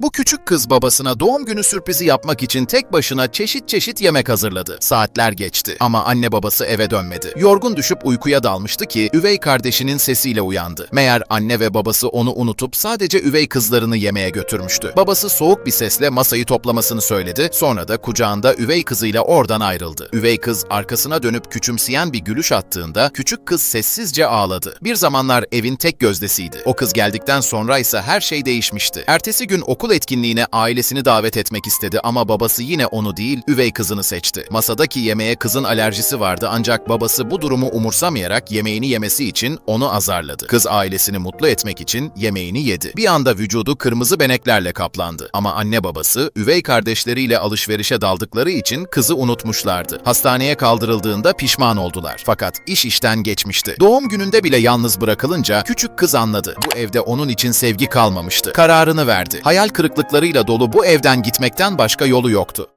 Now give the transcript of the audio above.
Bu küçük kız babasına doğum günü sürprizi yapmak için tek başına çeşit çeşit yemek hazırladı. Saatler geçti ama anne babası eve dönmedi. Yorgun düşüp uykuya dalmıştı ki üvey kardeşinin sesiyle uyandı. Meğer anne ve babası onu unutup sadece üvey kızlarını yemeğe götürmüştü. Babası soğuk bir sesle masayı toplamasını söyledi. Sonra da kucağında üvey kızıyla oradan ayrıldı. Üvey kız arkasına dönüp küçümseyen bir gülüş attığında küçük kız sessizce ağladı. Bir zamanlar evin tek gözdesiydi. O kız geldikten sonra ise her şey değişmişti. Ertesi gün okul etkinliğine ailesini davet etmek istedi ama babası yine onu değil, üvey kızını seçti. Masadaki yemeğe kızın alerjisi vardı ancak babası bu durumu umursamayarak yemeğini yemesi için onu azarladı. Kız ailesini mutlu etmek için yemeğini yedi. Bir anda vücudu kırmızı beneklerle kaplandı. Ama anne babası üvey kardeşleriyle alışverişe daldıkları için kızı unutmuşlardı. Hastaneye kaldırıldığında pişman oldular. Fakat iş işten geçmişti. Doğum gününde bile yalnız bırakılınca küçük kız anladı. Bu evde onun için sevgi kalmamıştı. Kararını verdi. Hayal kırıklıklarıyla dolu bu evden gitmekten başka yolu yoktu.